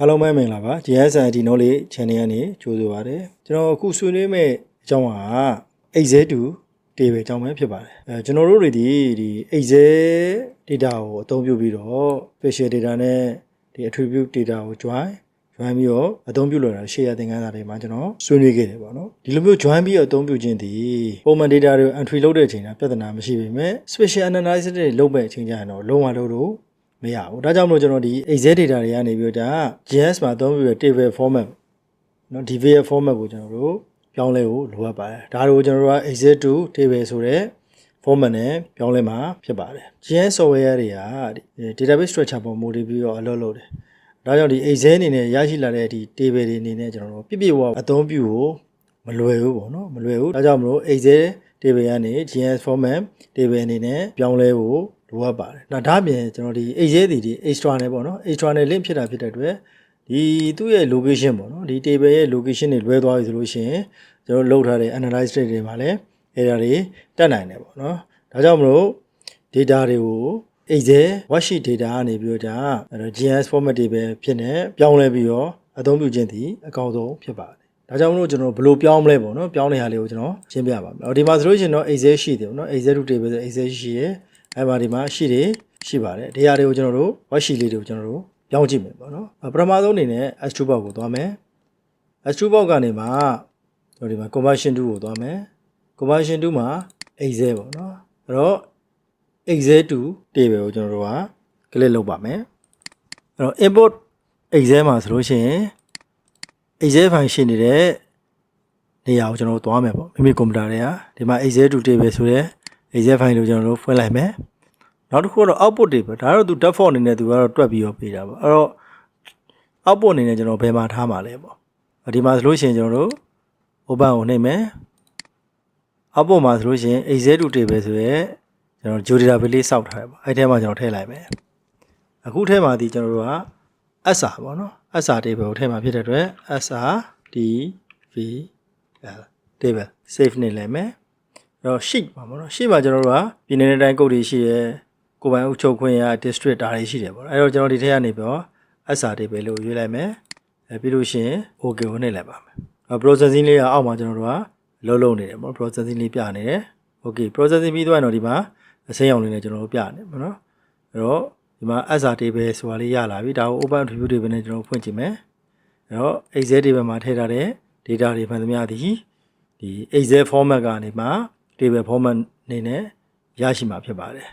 အားလုံးပဲမင်္ဂလာပါ GSID Knowledge Channel ကနေကြိုဆိုပါရစေကျွန်တော်အခုဆွေးနွေးမယ့်အကြောင်းက Excel 2 table အကြောင်းပဲဖြစ်ပါတယ်အဲကျွန်တော်တို့တွေဒီဒီ Excel data ကိုအသုံးပြုပြီးတော့ facial data နဲ့ဒီ attribute data ကို join join ပြီးတော့အသုံးပြုလို့ရရှေ့ရသင်ခန်းစာတွေမှာကျွန်တော်ဆွေးနွေးခဲ့တယ်ပေါ့နော်ဒီလိုမျိုး join ပြီးတော့အသုံးပြုခြင်းဒီပုံမှန် data တွေကို entry လုပ်တဲ့အချိန်ကပြဿနာမရှိပေမဲ့ special analysis တွေလုပ်မဲ့အချိန်ကျရင်တော့လုံးဝလုံးလို့ မရဘူးဒါကြောင့်မလို့ကျွန်တော်ဒီ Excel data တွေကနေပြီးတော့ဒါ GS မှာအသုံးပြုတဲ့ table format เนาะ DVF format ကိုကျွန်တော်တို့ပြောင်းလဲဖို့လိုအပ်ပါတယ်ဒါတွေကိုကျွန်တော်တို့က Excel to table ဆိုတဲ့ format နဲ့ပြောင်းလဲမှာဖြစ်ပါတယ် GS software တွေကဒီ database structure ပေါ်မူတည်ပြီးတော့အလုပ်လုပ်တယ်ဒါကြောင့်ဒီ Excel အနေနဲ့ရရှိလာတဲ့ဒီ table တွေအနေနဲ့ကျွန်တော်တို့ပြည့်ပြည့်ဝဝအသုံးပြုဖို့မလွယ်ဘူးပေါ့နော်မလွယ်ဘူးဒါကြောင့်မလို့ Excel table ကနေ GS format table အနေနဲ့ပြောင်းလဲဖို့ လိုအပ်ပါတယ်။ဒါဒါအပြင်ကျွန်တော်ဒီ Excel တွေဒီ extra နဲ့ပေါ့နော် extra နဲ့ link ဖြစ်တာဖြစ်တဲ့အတွက်ဒီသူ့ရဲ့ location ပေါ့နော်ဒီ table ရဲ့ location တွေလွဲသွားပြီဆိုလို့ရှိရင်ကျွန်တော်လုပ်ထားတဲ့ analyze rate တွေမှာလည်းအဲ့ဒါတွေတက်နိုင်တယ်ပေါ့နော်ဒါကြောင့်မလို့ data တွေကို Excel worksheet data ကနေပြီးတော့ဒါအဲ့တော့ GIS format တွေပဲဖြစ်နေပြောင်းလဲပြီးတော့အသုံးပြုခြင်းဒီအကောင်းဆုံးဖြစ်ပါတယ်ဒါကြောင့်မလို့ကျွန်တော်ဘယ်လိုပြောင်းမလဲပေါ့နော်ပြောင်းတဲ့ဟာလေးကိုကျွန်တော်ရှင်းပြပါမယ်။ဒီမှာဆိုလို့ရှိရင်တော့ Excel ရှိတယ်ပေါ့နော် Excel to table ဆို Excel ရှိရယ် အဲ့မှာဒီမှာရှိတယ်ရှိပါတယ်။ဒီဟာတွေကိုကျွန်တော်တို့ worksheet လေးတွေကိုကျွန်တော်တို့ပြောင်းကြည့်မယ်ပေါ့နော်။ပထမဆုံးအနေနဲ့ S2 box ကိုသွားမယ်။ S2 box ကနေမှကျွန်တော်ဒီမှာ conversion to ကိုသွားမယ်။ conversion to မှာ Excel ပေါ့နော်။အဲ့တော့ Excel to table ကိုကျွန်တော်တို့က click လုပ်ပါမယ်။အဲ့တော့ import Excel မှာဆိုလို့ရှိရင် Excel file ရှိနေတဲ့နေရာကိုကျွန်တော်တို့သွားမယ်ပေါ့မိမိကွန်ပျူတာတွေကဒီမှာ Excel to table ဆိုတဲ့ Excel file ကိုကျွန်တော်တို့ဖွင့်လိုက်မယ်နောက်တစ်ခုကတော့ output တွေပဲဒါတော့သူ default အနေနဲ့သူကတော့တွက်ပြီးတော့ပေးတာပေါ့အဲ့တော့ output အနေနဲ့ကျွန်တော်ဘယ်မှာထားမှာလဲပေါ့ဒီမှာဆိုလို့ရှိရင်ကျွန်တော်တို့ open ကိုနှိပ်မယ် output မှာဆိုလို့ရှိရင် Excel to table ဆိုရဲကျွန်တော် geodata ပဲလေးစောက်ထားတယ်ပေါ့အဲ့ထဲမှာကျွန်တော်ထည့်လိုက်မယ်အခုထဲမှာဒီကျွန်တော်တို့က SR ပေါ့နော် SR table ကိုထည့်မှာဖြစ်တဲ့အတွက် SR DV L table save နေလိုက်မယ်အဲ့ တော့ sheet ပါပေါ့နော် sheet မှာကျွန်တော်တို့ကပြည်နယ်တိုင်းကုတ်တွေရှိရဲကိုပိုင်အုပ်ချုပ်ခွင့်ရ district ဒါတွေရှိတယ်ပေါ့အဲ့တော့ကျွန်တော်ဒီထဲကနေပြီးတော့ SR table လို့ရွေးလိုက်မယ်အဲပြီးလို့ရှိရင် OK ကိုနှိပ်လိုက်ပါမယ်အဲ့ processing လေးကအောက်မှာကျွန်တော်တို့ကလုံးလုံးနေတယ်ပေါ့ processing လေးပြနေတယ် OK processing ပြီးသွားရင်တော့ဒီမှာအစိမ်းအောင်လေးနဲ့ကျွန်တော်တို့ပြနေပေါ့နော်အဲ့တော့ဒီမှာ SR table ဆိုတာလေးရလာပြီဒါကို open attribute table နဲ့ကျွန်တော်ဖွင့်ကြည့်မယ်အဲ့တော့ Excel table မှာထည့်ထားတဲ့ data တွေမှန်သမျှသည်ဒီ Excel format ကနေမှ table format နေနဲ့ရရှိမှာဖြစ်ပါတယ်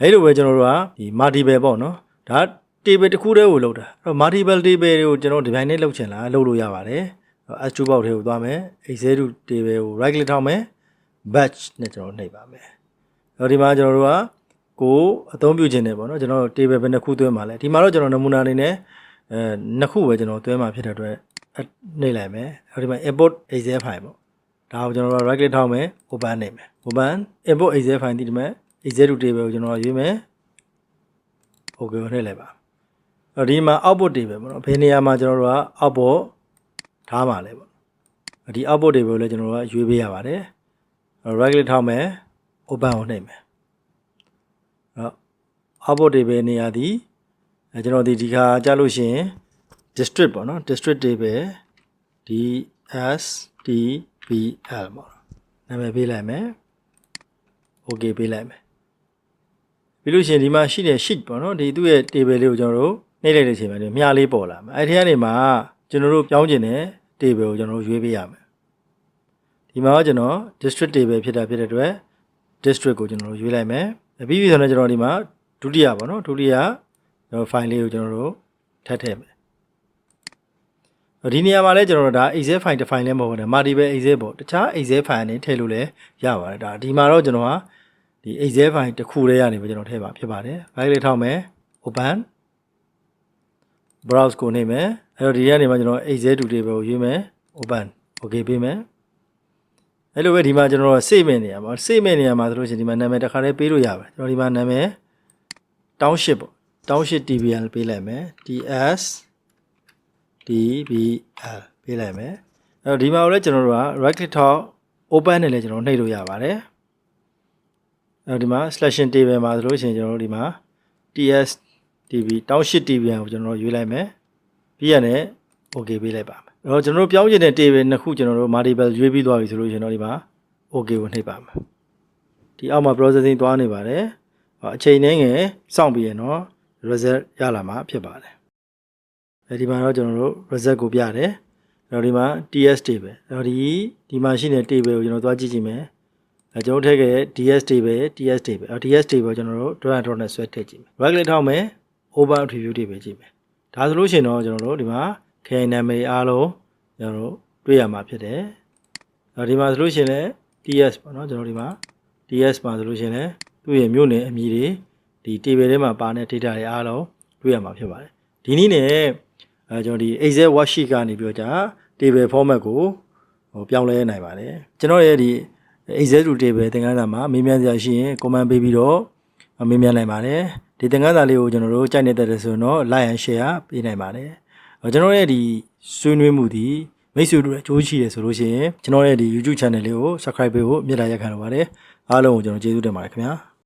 အဲ့လိုပဲကျွန်တော်တို့ကဒီ multiple ပေါ့နော်ဒါ table တစ်ခုတည်းကိုလုပ်တာအဲ့တော့ multiple table တွေကိုကျွန်တော်ဒီပိုင်းနဲ့လုပ်ချင်လားလုပ်လို့ရပါတယ်အဲ့တော့ S2 box ထဲကိုသွားမယ် Excel to table ကို right click ထောက်မယ် batch နဲ့ကျွန်တော်နှိပ်ပါမယ်အဲ့တော့ဒီမှာကျွန်တော်တို့ကကိုအသုံးပြုခြင်းတယ်ပေါ့နော်ကျွန်တော် table ဘယ်နှခုသွင်းမှာလဲဒီမှာတော့ကျွန်တော်နမူနာအနေနဲ့အဲနှစ်ခုပဲကျွန်တော်သွင်းမှာဖြစ်တဲ့အတွက်နှိပ်လိုက်မယ်အဲ့ဒီမှာ import excel file ပေါ့ ဒါကိုကျွန်တော်တို့ right click ထောက်မယ် open နေမယ် open import excel file ဒီမှာ excel to table ကိုကျွန်တော်ရွေးမယ် okay ကိုနှိပ်လိုက်ပါအဲ့ဒီမှာ output table ပေါ့နော်ဘယ်နေရာမှာကျွန်တော်တို့က output ထားမှာလဲပေါ့ဒီ output table ကိုလည်းကျွန်တော်တို့ကရွေးပေးရပါတယ် right click ထောက်မယ် open ကိုနှိပ်မယ်အဲ့တော့ output table နေရာဒီအဲကျွန်တော်ဒီဒီခါကြားလို့ရှိရင် district ပေါ့နော် district table ds dbl ပေါ့နာမည်ပေးလိုက်မယ် okay ပေးလိုက်မယ်ပြီးလို့ရှိရင်ဒီမှာရှိတဲ့ sheet ပေါ့နော်ဒီသူ့ရဲ့ table လေးကိုကျွန်တော်တို့နှိပ်လိုက်တဲ့အချိန်မှာဒီမြားလေးပေါ်လာမယ်အဲ့ဒီကနေမှကျွန်တော်တို့ပြောင်းကျင်တဲ့ table ကိုကျွန်တော်တို့ရွေးပေးရမယ်ဒီမှာကကျွန်တော် district table ဖြစ်တာဖြစ်တဲ့အတွက် district ကိုကျွန်တော်တို့ရွေးလိုက်မယ်ပြီးပြီဆိုတော့ကျွန်တော်ဒီမှာဒုတိယပေါ့နော်ဒုတိယကျွန်တော် file လေးကိုကျွန်တော်တို့ထပ်ထည့်မယ် ဒီနေရာမှာလဲကျွန်တော်တို့ဒါ Excel file တစ် file လဲမဟုတ်ဘူးဒါ multiple Excel ပေါ့တခြား Excel file နဲ့ထည့်လို့လဲရပါတယ်ဒါဒီမှာတော့ကျွန်တော်ကဒီ Excel file တစ်ခုတည်းရနေပဲကျွန်တော်ထည့်ပါဖြစ်ပါတယ် file လေးထောက်မယ် open browse ကိုနေမယ်အဲ့တော့ဒီကနေမှကျွန်တော် Excel to table ကိုရွေးမယ် open okay ပေးမယ်အဲ့လိုပဲဒီမှာကျွန်တော်တို့ save မဲ့နေရာမှာ save မဲ့နေရာမှာဆိုလို့ရှိရင်ဒီမှာနာမည်တစ်ခါတည်းပေးလို့ရပါတယ်ကျွန်တော်ဒီမှာနာမည် township ပေါ့ township tbl ပေးလိုက်မယ် ts dbl ပေးလိုက်မယ်အဲ့တော့ဒီမှာလည်းကျွန်တော်တို့က right click ထောက် open နဲ့လည်းကျွန်တော်နှိပ်လို့ရပါတယ်အဲ့တော့ဒီမှာ selection table မှာဆိုလို့ရှိရင်ကျွန်တော်တို့ဒီမှာ ts db township tbl ကိုကျွန်တော်တို့ရွေးလိုက်မယ်ပြီးရနဲ့ okay ပေးလိုက်ပါမယ်အဲ့တော့ကျွန်တော်တို့ပြောင်းချင်တဲ့ table နှစ်ခုကျွန်တော်တို့ multiple ရွေးပြီးသွားပြီဆိုလို့ရှိရင်တော့ဒီမှာ okay ကိုနှိပ်ပါမယ်ဒီအောက်မှာ processing သွားနေပါတယ်ဟောအချိန်နဲ့ငယ်စောင့်ပြီးရနော် result ရလာမှာဖြစ်ပါတယ် အဲဒီမှာတော့ကျွန်တော်တို့ result ကိုပြတယ်အဲ့တော့ဒီမှာ TS table အဲ့တော့ဒီဒီမှာရှိနေတဲ့ table ကိုကျွန်တော်သွားကြည့်ကြည့်မယ်အဲကျွန်တော်ထည့်ခဲ့တဲ့ DS table TS table အဲ့ DS table ကိုကျွန်တော်တို့ drag and drop နဲ့ဆွဲထည့်ကြည့်မယ် right click ထောက်မယ် over attribute တွေပဲကြည့်မယ်ဒါဆိုလို့ရှိရင်တော့ကျွန်တော်တို့ဒီမှာ KN နာမည်အားလုံးကျွန်တော်တို့တွေ့ရမှာဖြစ်တယ်အဲ့ဒီမှာဆိုလို့ရှိရင်လည်း TS ပေါ့နော်ကျွန်တော်ဒီမှာ TS မှာဆိုလို့ရှိရင်လည်းသူ့ရဲ့မြို့နယ်အမည်တွေဒီ table ထဲမှာပါတဲ့ data တွေအားလုံးတွေ့ရမှာဖြစ်ပါတယ်ဒီနည်းနဲ့ အဲကျွန်တော်ဒီ Excel worksheet ကနေပြီးတော့じゃ table format ကိုဟိုပြောင်းလဲနိုင်ပါတယ်ကျွန်တော်ရဲ့ဒီ Excel to table သင်ခန်းစာမှာမေးမြန်းစရာရှိရင် comment ပေးပြီးတော့မေးမြန်းနိုင်ပါတယ်ဒီသင်ခန်းစာလေးကိုကျွန်တော်တို့ကြိုက်နေတဲ့ဆိုရင်တော့ like and share ပေးနိုင်ပါတယ်ဟိုကျွန်တော်ရဲ့ဒီဆွေးနွေးမှုဒီမိတ်ဆွေတို့အကျိုးရှိတယ်ဆိုလို့ရှိရင်ကျွန်တော်ရဲ့ဒီ YouTube channel လေးကို subscribe ပေးဖို့မြတ်တာရက်ခံလိုပါတယ်အားလုံးကိုကျွန်တော်ကျေးဇူးတင်ပါတယ်ခင်ဗျာ